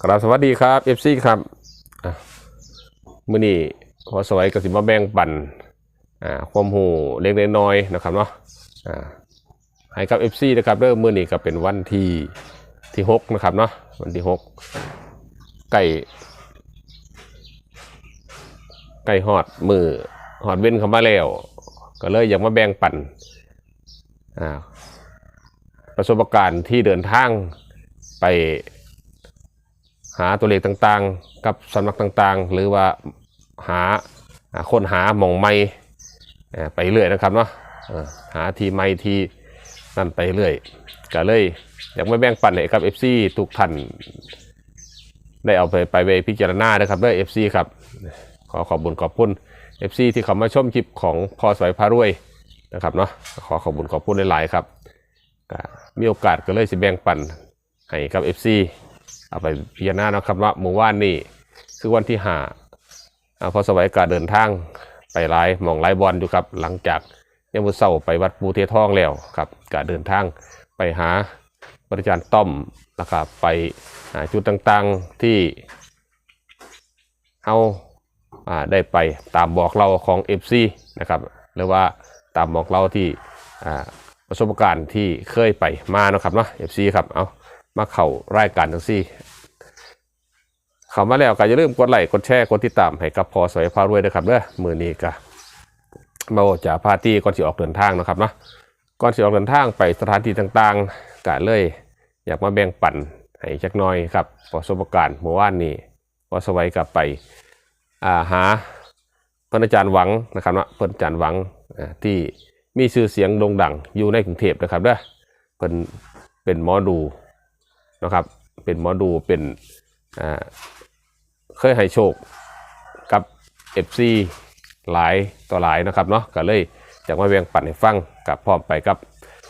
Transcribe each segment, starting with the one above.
กราบสวัสดีครับเอฟซีครับมื้อนี้พอสวัยก็สิมาแบ่งปันอ่าความหูเล็กๆน้อยนะครับเนาะอ่าให้กับ FC นะครับเริ่มมื้อนี้ก็เป็นวันที่ที่6นะครับเนาะวันที่6ใกล้ใกล้ฮอดมือฮอดเว้นเข้ามาแล้ว ก็เลยอยากมาแบ่งปันอ่าประสบการณ์ที่เดินทางไป หาตัวเลขต่างๆ กับสำนักต่างๆ หรือว่าหาค้นหาหมองไม่ไปเรื่อยนะครับเนาะหาทีไม่ทีนั่นไปเรื่อยก็เลยอยากมาแบ่งปันให้กับ FC ทุกท่านได้เอาไปไปพิจารณานะครับด้วย FC ครับ ขอขอบุญขอบคุณ FC ที่เขามาชมคลิปของพอสวยพารวยนะครับเนาะขอขอบุญขอบคุณหลายๆครับมีโอกาสก็เลยสิแบ่งปันให้กับ FC เอาไปพิจารณานะครับว่าเมื่อวานนี่คือวันที่หาอ่าพอสวัยการเดินทางไปไลายมองไลายบอลอยู่ครับ หลังจากยังมือเศร้าไปวัดปูเททองแล้วครับกาเดินทางไปหาบริจารย์ต้อมนะครับไปหาจุดต่างๆที่เอาอาได้ไปตามบอกเราของ FC นะครับหรือว่าตามบอกเราที่ประสบการณ์ที่เคยไปมานะครับเนาะ FC ครับเอา มาเข้ารายการทั้งสี่เข้ามาแล้วก็อย่าลืมกดไลค์กดแชร์กดติดตามให้กับพอสวยพารวยนะครับเด้อมือนี้ก็มาจะพาร์ตี้ก่อนสิออกเดินทางนะครับเนาะก่อนสิออกเดินทางไปสถานที่ต่างๆก็เลย อยากมาแบ่งปันให้จักน้อยครับประสบการณ์เมื่อวานนี้พอสวัยกลับไปอ่าหาเพิ่นอาจารย์หวังนะครับเนาเพิ่นอาจารย์หวังที่มีชื่อเสียงโด่งดังอยู่ในกรุงเทพนะครับเด้อเพิ่นเป็นหมอดู นะครับ เป็นหมอดูเป็นเคยให้โชคกับ FC หลายต่อหลายนะครับเนาะก็เลยอยากมาแบ่งปันให้ฟังกับพร้อมไปกับ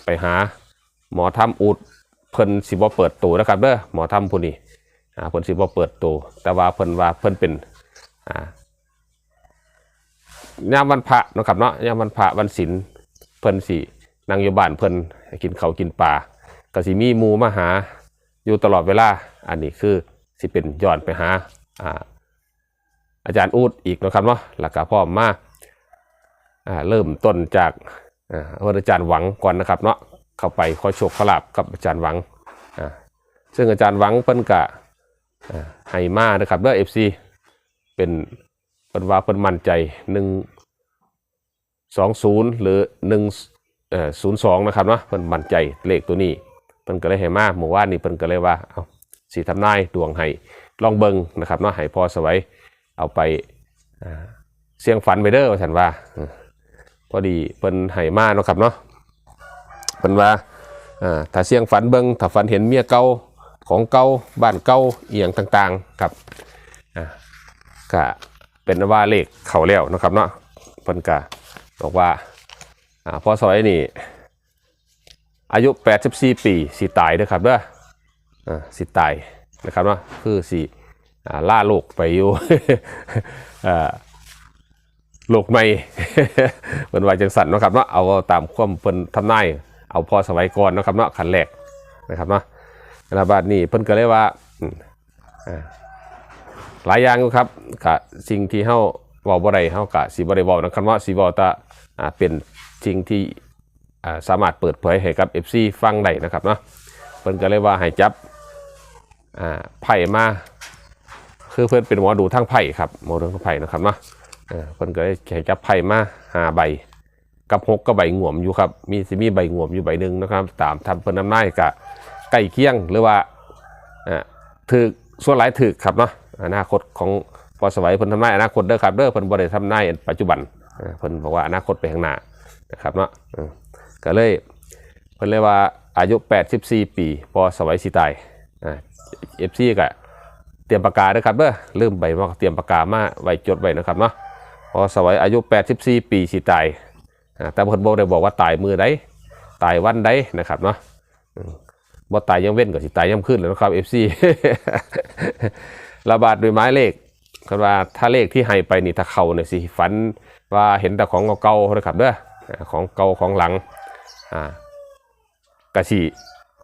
ไปหาหมอทำอุดเพิ่นสิบ่เปิดตัวนะครับเด้อหมอทำผู้นี้อ่าเพิ่นสิบ่เปิดตัวแต่ว่าเพิ่นว่าเพิ่นเป็นอ่ายามวันพระนะครับเนาะยามวันพระวันศีลเพิ่นสินั่งอยู่บ้านเพิ่นกินเขากินปลาก็สิมีหมูมาหา อยู่ตลอดเวลา อันนี้คือสิเป็นย้อนไปหาอ่าอาจารย์อูดอีกนะครับเนาะหลักกะพ่อมาอ่าเริ่มต้นจากอ่าอาจารย์หวังก่อนนะครับเนาะเข้าไปขอโชคขอลาบกับอาจารย์หวังอ่าซึ่งอาจารย์หวังเพิ่นกะอ่าให้มานะครับเด้อ FC เป็นเพิ่นว่าเพิ่นมั่นใจ1 20หรือ1เอ่อ02นย์สองนะครับเนาะเพิ่นมั่นใจเลขตัวนี้ เพิ่นก็เลยให้มาเมื่อวานนี้เพิ่นก็เลยว่าเอาสีทำนายดวงให้ลองเบิงนะครับเนาะให้พอสวัยเอาไปเสียงฝันไปเด้อว่าฉันว่าพอดีเพิ่นให้มาเนาะครับเนาะเพิ่นว่าถ้าเสียงฝันเบิงถ้าฝันเห็นเมียเก่าของเก่าบ้านเก่าเอียงต่างๆครับก็เป็นว่าเลขเขาแล้วนะครับเนาะเพิ่นก็บอกว่าอพอสวัยนี่ อายุ 84 ปีสิตายเด้อครับเด้ออ่าสิตายนะครับเนาะคือสิล่าโลกไปอยู่โลกใหม่เพิ่นว่าจังสันนะครับเนาะเอาตามความเพิ่นทำนายเอาพอสมัยก่อนนะครับเนาะขันแรกนะครับเนาะระบาดนี้เพิ่นก็เลยว่าหลายอย่างอยู่ครับกะสิ่งที่เฮาเว้าบ่ได้เฮากะสิบ่ได้เว้านะครับว่าสิเว้าตาเป็นสิ่งที่ สามารถเปิดเผยให้กับ FC ฟังได้นะครับเนาะเพิ่นก็เลยว่าให้จับไพ่มาคือเพิ่นเป็นหมอดูทั้งไพ่ครับหมอดูทั้งไพ่นะครับเนาะเพิ่นก็เลยให้จับไพ่มาหาใบกับหกก็ใบงวมอยู่ครับมีสิมีใบงวมอยู่ใบหนึ่งนะครับ ตามทำเพิ่นนำหน้ากับใกล้เคียงหรือว่าถือส่วนหลายถือครับเนาะอนาคตของพอสวัยเพิ่นทำนายอนาคตเด้อครับเด้อเพิ่นบ่ได้ททำนายปัจจุบันเพิ่นบอกว่าอนาคตไปข้างหน้านะครับเนาะ ก็เลยเพิ่นเลยว่าอายุ 84 ปีพอสวัยสิตายอ่าเอฟซีก็เตรียมปากกาด้วยครับเด้อลืมใบมาเตรียมปากกามาไว้จดไว้นะครับเนาะพอสวัยอายุ 84 ปีสิตายอ่าแต่เพิ่นบ่ได้บอกว่าตายมือใดตายวันใดนะครับเนาะบ่ตายยังเว้นก็สิตายยังขึ้นเลยนะครับ FC ระบาดด้วยไม้เลขคันว่าถ้าเลขที่ให้ไปนี่ถ้าเข้าเนี่ยสิฝันว่าเห็นแต่ของเก่าๆนะครับเด้ออ่าของเก่าของหลัง อ่ากะสี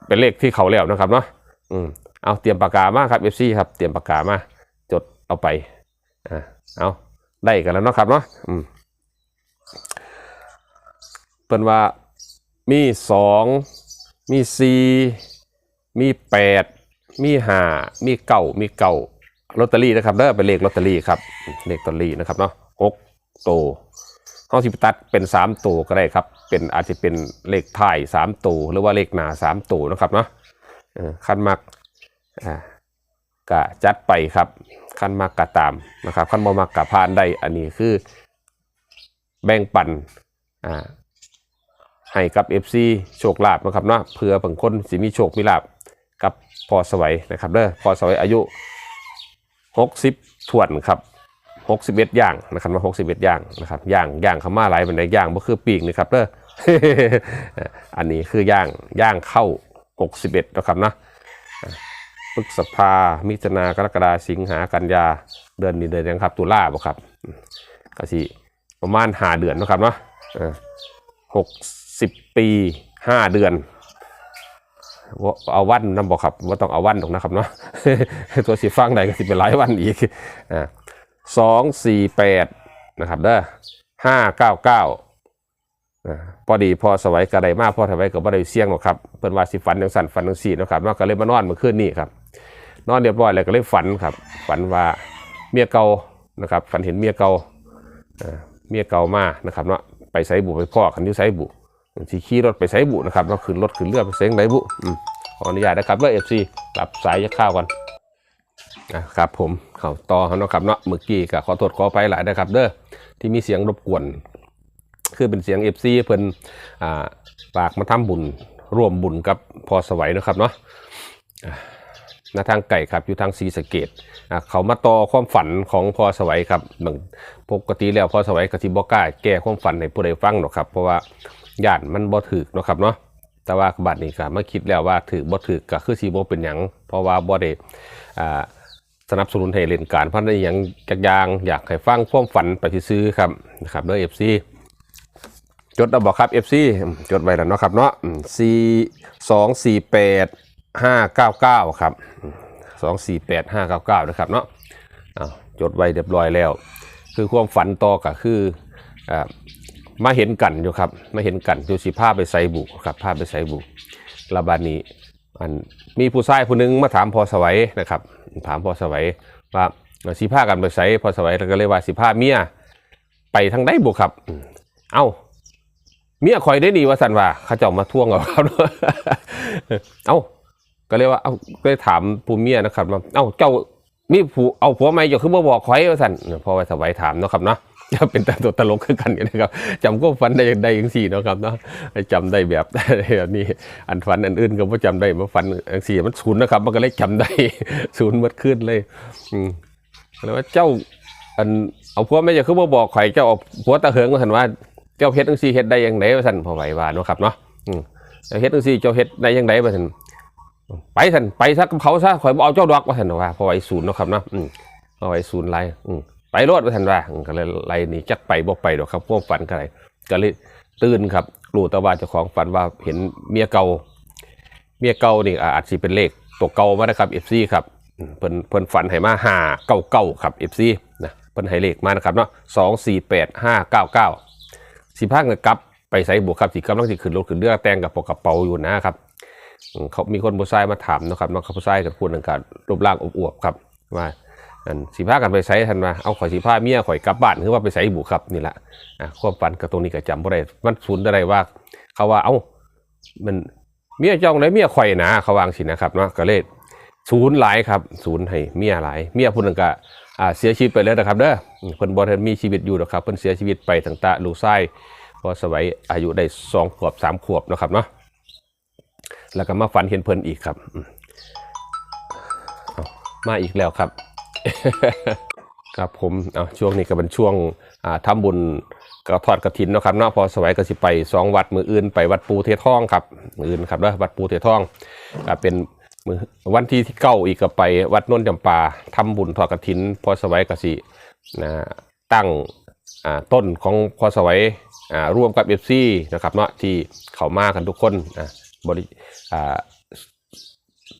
เป็นเลขที่เขาแล้วนะครับเนาะอืมเอาเตรียมปากกามาครับเอฟซีครับเตรียมปากกามาจดเอาไปอ่าเอาได้กันแล้วเนาะครับเนาะอืมเป็นว่ามีสองมีสี่มีแปดมีห้ามีเก้ามีเก้าลอตเตอรี่นะครับเด้อเป็นเลขลอตเตอรี่ครับเลขลอตเตอรี่นะครับเนาะหกโต วห้องสิบตัดเป็นสามตัวก็ได้ครับ เป็นอาจจะเป็นเลขท้ายสามตัวหรือว่าเลขหนาสามตัวนะครับเนาะขั้นมักกะจัดไปครับขั้นมักกะตามนะครับขั้นบ่มักกะพานได้อันนี้คือแบ่งปันให้กับ FC โชคลาภนะครับเนาะเพื่อบางคนสิมีโชคมีลาภกับพอสวัยนะครับเด้อพอสวัยอายุ 60ถ่วนครับ 61ย่างนะครับมา61ย่างนะครับย่างย่างขามาไหลเป็นไดย่างบ่คือปีกนี่ครับเด้ออันนี้คือย่างย่างเข้า 61นะครับนะพฤษภา มิถุนากรกฎาสิงหากันยาเดือนนี้เดือนยังครับ ตุลาบ่ครับก็สิประมาณ5เดือนนะครับเนาะหกสิบปีห้าเดือนว่าเอาวันนำบอกครับว่าต้องเอาวันหรอกนะครับเนาะตัวสีฟังใดก็สิเป็นหลายวันอีกอ่า สองสี่แปดนะครับเด้อห้าเก้าเก้าพอดีพอสวัยกระไดมากพอสวัยกับบ่ได้เสี่ยงหรอกครับเพิ่นว่าสิฝันจังสั่นฝันจังสี่นะครับนาะก็เลยมานอนเมื่อคืนนี้ครับ นอนเรียบร้อยแล้วก็เลยฝันครับ ฝันว่าเมียเก่านะครับฝันเห็นเมียเก่าอ่าเมียเก่ามานะครับเนาะไปไสบุไปพ่อกันยู่ไสบุสิขี่รถไปไสบุนะครับเนาะขึ้นรถขึ้นเรือไปเสงไดบุอืมขออนุญาตนะครับเด้อ FC กลับสายยักข้าวก่อน นะครับผมเขาต่อเนาะครับเนาะเมื่อกี้ก็ขอโทษขอไปหลายนะครับ เด้อที่มีเสียงรบกวน คือเป็นเสียง FC เพิ่นอ่าฝากมาทำบุญร่วมบุญกับพอสวัยนะครับเนาะหน้าทางไก่ครับอยู่ทางศรีสะเกดเขามาต่อความฝันของพอสวัยครับบางปกติแล้วพอสวัยก็สิบ่กล้าแก้ความฝันให้ผู้ใดฟังหรอกครับ เพราะว่าญาติมันบ่ถึกเนะครับเนาะแต่ว่าบัดนี้ก็มาคิดแล้วว่าถือบ่ถือก็คือสิบ่เป็นหยังเพราะว่าบ่ได้อ่า สนับสนุนให้เล่นการพนันอย่างจักยาง อยากให้ฟังความฝันไปซื้อครับนะครับเด้อ FC จดเอาบอกครับ FC จดไว้แล้วเนาะครับเนาะสี่สองสี่แปดห้าเก้าเก้าครับสองสี่แปดห้าเก้าเก้านะครับเนาะจดไว้เรียบร้อยแล้ว คือความฝันต่อก็คืออมาเห็นกันอยู่ครับมาเห็นกันอยู่สิภาพไปใส่บุครับภาพไปใส่บุระบาดนี้ อันมีผู้ชายผู้หนึงมาถามพอสวัยนะครับ ถามพอสวัยว่าสิพากันไปใส่พอสวัยแล้วก็เลยว่าสิพาเมียไปทางใดบุครับ เอ้าเมียคอยได้ดีว่าสันว่าเขาเจ้ามาท่วงกับเขาเอ้าก็เลยว่าเอ้าก็เลยถามผู้เมียนะครับว่าเอ้าเจ้ามีผู้เอาผัวไหมเจ้าคือบ่บอกคอยว่าสันพอไว้สบายถามนะครับเนาะ เป็นแต่ตัวตลกคือกันนะครับจำก็ฝันได้ได้อย่างสี่เนาะครับเนาะจำได้แบบแบบนี้อันฝันอันอื่นก็บ่จำได้มาฝันอันสี่มันศูนย์นะครับ มันก็เลยจำได้ศูนย์หมดขึ้นเลย อืมแล้วว่าเจ้า อันเอาผัวไม่จ้าคือบ่บอกข่อยเจ้าเอาผัวตะเหิงว่าสันว่าเจ้าเฮ็ดจังซี่เฮ็ดได้ยังไงว่าซั่นพอไหวว่าเนาะครับเนาะอืมเจ้าเฮ็ดจังซี่เจ้าเฮ็ดได้ยังไงว่าซั่นไปซั่นไปซักกับเขาซะข่อยบ่เอาเจ้าดอกว่าซั่นว่าพอไหวศูนย์เนาะครับเนาะอืมพอไหวศูนย์ไล่อืม ไปรอดว่าซั่นว่าอืมก็เลยไล่นี่จักไปบ่ไปดอกครับความฝันก็เลยก็เลยตื่นครับรู้แต่ว่าเจ้าของฝันว่าเห็นเมียเก่า เมียเก่านี่อาจสิเป็นเลขตัวเก่ามานะครับ FC ครับเพิ่นเพิ่นฝันให้มา5 9 9ครับ FC นะเพิ่นให้เลขมานะครับเนาะ2 4 8 5 9 9สิพาเงินกลับไปใส่บุกครับสิกำลังสิขึ้นรถขึ้นเรือแต่งกับปกกระเป๋าอยู่นะครับเขามีคนผู้ชายมาถามนะครับนาะเขาผู้ชายกับพูดถึงการรูปร่างอวบๆครับว่า อันสิพากันไปใส่ทันมาเอาข่อยสิพาเมียข่อยกลับบ้านคือว่าไปใส่บุครับนี่แหละอะความฝันกับตรงนี้ก็จำบ่ได้มันสูญอะไรว่า เขาว่าเอ้ามันเมียจ้องเลยเมียข่อยนะเขาวางสินะครับเนาะก็เลยศูนย์หลายครับศูนย์ให้เมียหลายเมียพูดถึงก็อ่าเสียชีวิตไปเลยนะครับเด้ออืมเพิ่นบ่ทันมีชีวิตอยู่หรอกครับเพิ่นเสียชีวิตไปตั้งแต่ลูกชายพอสวัยอายุได้สองขวบสามขวบนะครับเนาะแล้วก็มาฝันเห็นเพิ่นอีกครับมาอีกแล้วครับ ครับผมเอาช่วงนี้ก็เป็นช่วงอ่าทำบุญกระทอดกระถินนะครับเนาะพอสวัยก็สิไปสองวัดมืออื่นไปวัดปูเททองครับมืออื่นครับเนาะวัดปูเททองก็เป็นมือวันที่ที่เก้าอีกก็ไปวัดนนท์จำปาทำบุญทอดกระถินพอสวัยก็สินะตั้งอ่าต้นของพอสวัยอ่าร่วมกับเอฟซีนะครับเนาะที่เขามากันทุกคนอ่าบริอ่า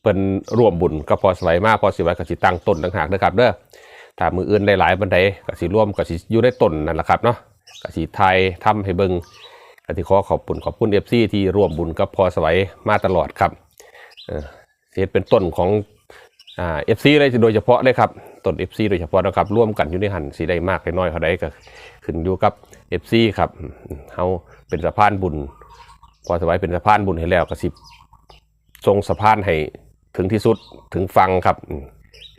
เป็นร่วมบุญกับพอสวัยมากพอสวัยก็สิตั้งต้นต่างหากนะครับเด้อถ้ามืออื่นได้หลายบันไดก็สิร่วมก็สิอยู่ในต้นนั่นแหละครับเนาะก็สิไทยทำให้เบิงก็สิขอขอบคุณขอบคุณ FC ที่ร่วมบุญกับพอสวัยมาตลอดครับเออเสียเป็นต้นของเอ่า FC เลยโดยเฉพาะเลยครับต้น FC โดยเฉพาะนะครับร่วมกันอยู่ในหันสิได้มากได้น้อยเท่าใดก็ขึ้นอยู่กับ FC ครับเฮาเป็นสะพานบุญ พอสวัยเป็นสะพานบุญให้แล้วก็สิทรงสะพานให้ ถึงที่สุดถึงฟังครับ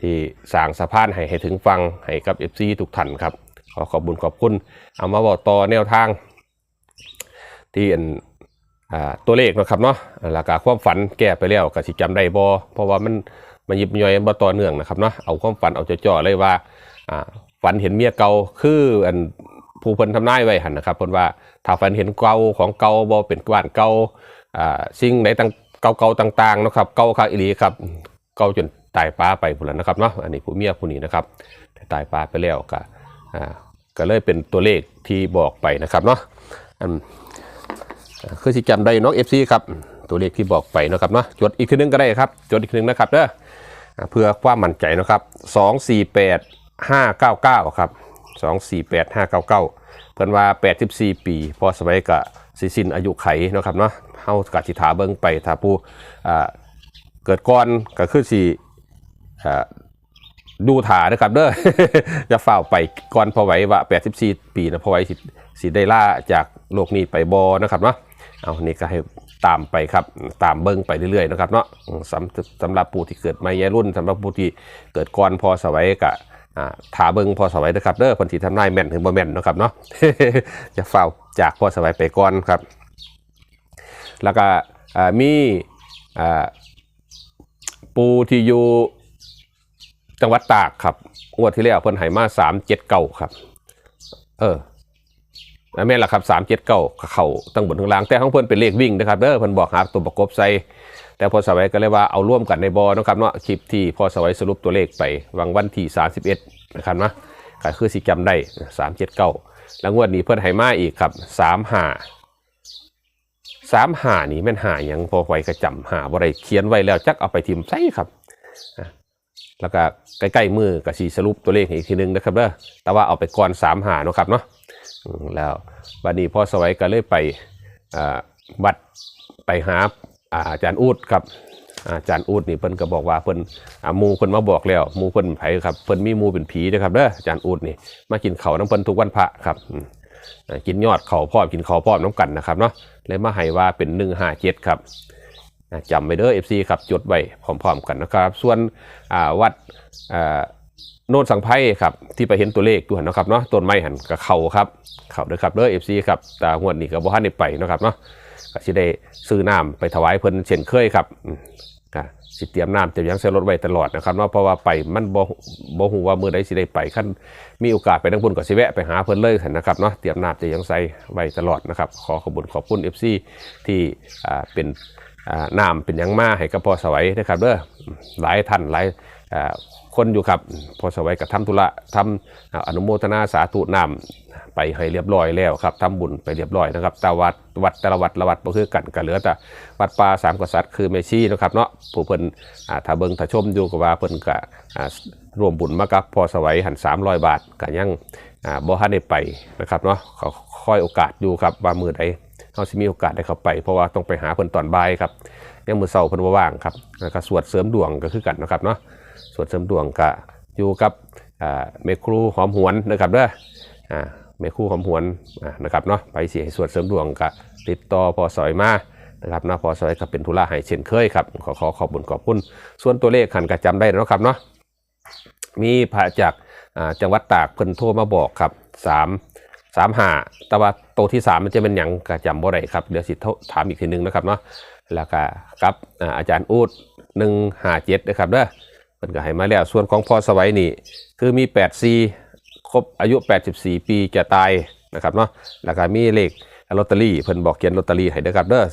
ที่สร้างสะพานให้ให้ถึงฟังให้กับเอฟซีทุกท่านครับ ขอขอบบุญขอบคุณ เอามาบอกต่อแนวทาง ที่อันตัวเลขนะครับเนาะหลักการความฝันแก้ไปแล้วก็สิจำได้บ่เพราะว่ามันมันยิบย่อยบ่ต่อเนื่องนะครับเนาะเอาความฝันเอาจ่อๆเลยว่าฝันเห็นเมียเก่าคืออันผู้เพิ่นทำนายไว้หันนะครับเพิ่นว่าถ้าฝันเห็นเก่าของเก่าบ่เป็นบ้านเก่าอ่าสิ่งไหนต่าง เก่าๆต่างๆนะครับเก่าคักอีหลีครับเก่าจนตายป้าไปพุ่นแล้วนะครับเนาะอันนี้ผู้เมียผู้นี้นะครับตายป้าไปแล้วก็อ่าก็เลยเป็นตัวเลขที่บอกไปนะครับเนาะอันคือสิจำได้เนาะ FC ครับตัวเลขที่บอกไปนะครับเนาะจดอีกทีนึงก็ได้ครับจดอีกทีนึงนะครับเด้อเพื่อความมั่นใจนะครับ248 599ครับ 248 599เพิ่นว่า84ปี พอสมัยก็สิสินอายุไขเนาะครับเนาะเฮากะสิถาเบิ่งไปถ้าผู้เกิดก่อนก็คือสิอ่ดูถาเด้อครับเด้อจะเฝ้าไปก่อนพอไหวว่า 84 ปีนะพอไหวสิสิได้ล่าจากโลกนี้ไปบ่นะครับเนาะเอานี่ก็ให้ตามไปครับตามเบิ่งไปเรื่อยๆนะครับเนาะสำสำหรับผู้ที่เกิดมาแย่รุ่นสำหรับผู้ที่เกิดก่อนพอสวัยก็ อ่าถาเบิงพอสวัยนะครับเด้อคนที่ทำนายแม่นถึงบ่แม่นนะครับเนาะจะเฝ้าจากพอสวัยไปก่อนครับ แล้วก็มีปูที่อยู่จังหวัดตากครับงวดที่แล้วเพิ่นให้มาสามเจ็ดเก้าครับ เออแม่นละครับสามเจ็ดเก้าเข่าตั้งบนทั้งล่างแต่ของเพิ่นเป็นเลขวิ่งนะครับเด้อเพิ่นบอกหาตัวประกบใส่ แต่พอสวัยก็เลยว่าเอาร่วมกันในบอนะครับเนาะคลิปที่พอสวัยสรุปตัวเลขไปวันวันที่ 31 นะครับนะก็คือสิจำได้ 379 แล้วงวดนี้เพิ่นให้มาอีกครับ 35 35 นี่แม่นหายังพอไว้ก็จำหาบ่ได้เขียนไว้แล้วจักเอาไปทิมใส่ครับแล้วก็ใกล้ๆมือก็สิสรุปตัวเลขอีกทีนึงนะครับเด้อแต่ว่าเอาไปก่อน35เนาะครับเนาะแล้ววันนี้พอสวัยก็เลยไปวัดไปหา อาจารย์อูดครับอาจารย์อูดนี่เพิ่นก็บอกว่าเพิ่นมูเพิ่นมาบอกแล้วมูเพิ่นไผครับเพิ่นมีมูเป็นผีนะครับเด้ออาจารย์อูดนี่มากินเขาน้ำเพิ่นทุกวันพระครับกินยอดเขาพร้อมกินเขาพร้อมน้ำกันนะครับเนาะเลยมาให้ว่าเป็น157ครับอ่าจำไว้เด้อ FC ครับจดไว้พร้อม ๆ กันนะครับ ส่วนวัดโนนสังไพ่ครับที่ไปเห็นตัวเลขดูหันนะครับเนาะต้นไม้หันกับเขาครับเขาเด้อครับเด้อ FC ครับต่งวดนี้ก็บ่ทันได้ไปนะครับเนาะ ก็สิได้ซื้อน้ำไปถวายเพิ่นเช่นเคยครับก็สิเตรียมน้ำเตรียมยังใส่รถไว้ตลอดนะครับเนาะเพราะว่าไปมันบ่บ่ฮู้ว่ามือใดสิได้ไปคันมีโอกาสไปทางพุ่นก็สิแวะไปหาเพิ่นเลยนะครับเนาะเตรียมน้ำเตรียมยังใส่ไว้ตลอดนะครับขอขอบคุณขอบคุณ FC ที่อ่าเป็นน้ำเป็นยังมาให้กับพอสวัยนะครับเด้อหลายท่านหลาย คนอยู่ครับ พอสวัยก็ทำธุระทำอ่าอนุโมทนาสาธุนำไปให้เรียบร้อยแล้วครับทำบุญไปเรียบร้อยนะครับแต่วัดวัดแต่ละวัดละวัดบ่คือกันก็เหลือแต่วัดป่าสามกษัตริย์คือเมชีนะครับเนาะผู้เพิ่นอ่าถ้าเบิงถ้าชมอยู่ก็ว่าเพิ่นก็อ่ารวมบุญมากับพอสวัยหัน300บาทก็ยังบ่ทันได้ไปนะครับเนาะขอค่อยโอกาสอยู่ครับว่ามือใดเฮาสิมีโอกาสได้เข้าไป เพราะว่าต้องไปหาเพิ่นตอนบ่ายครับยังมือเช้าเพิ่นว่างครับแล้วก็สวดเสริมดวงก็คือกันนะครับเนาะ สวดเสริมดวงก็อยู่กับเมครูหอมหวนนะครับเด้ออ่าแม่ครูหอมหวนนะครับเนาะไปเสียสวดเสริมดวงก็ติดต่อพอสอยมานะครับเนาะพอสอยก็เป็นธุระให้เช่นเคยครับขอขอขอบคุญขอบคุณส่วนตัวเลขขันก็จำได้เนาะครับเนาะมีพระจากจังหวัดตากเพิ่นโทรมาบอกครับสามสามหาแต่ว่าตัวที่สามมันจะเป็นหยังก็จำบ่ได้ครับเดี๋ยวสิโทรถามอีกทีนึงนะครับเนาะแล้วก็กับอาจารย์อูดหนึ่งหาเจ็ดนะครับเด้อ พิ่นก็ให้มาแล้ว ส่วนของพ่อสวัยนี่คือมีแปดซีครบอายุ 84 ปีจะตายนะครับเนาะแล้วก็มีเลขลอตเตอรี่เพิ่นบอกเขียนลอตเตอรี่ให้เด้อครับเด้อ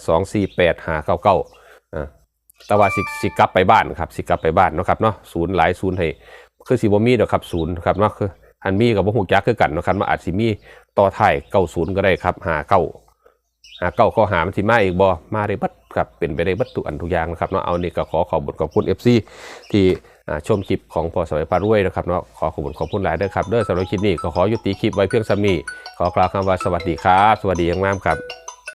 248599อ่าแต่ว่าสิสิกลับไปบ้านครับสิกลับไปบ้านเนาะครับเนาะศูนย์หลายศูนย์ให้คือสิบ่มีเดอครับศูนย์ครับเนาะคืออันมีกับบ่ฮู้จักคือกันนะครับมาอาจสิมีต่อท้าย90ก็ได้ครับ59 59ข้อหามันสิมาอีกบ่มาได้บัดครับเป็นไปได้วัตถุกอันทุกอย่างนะครับเนาะเอานี่ก็ขอขอบบทขอบคุณ FC ที่อ่ ชมคลิปของพอสมัยพารวยนะครับเนาะขอขอบคุณขอบคุณหลายเด้อครับเด้อสำหรับคลิปนี้ก็ขอยุติคลิปไว้เพียงสามีขอกล่าวคำว่าสวัสดีครับ สวัสดีอย่างงามครับ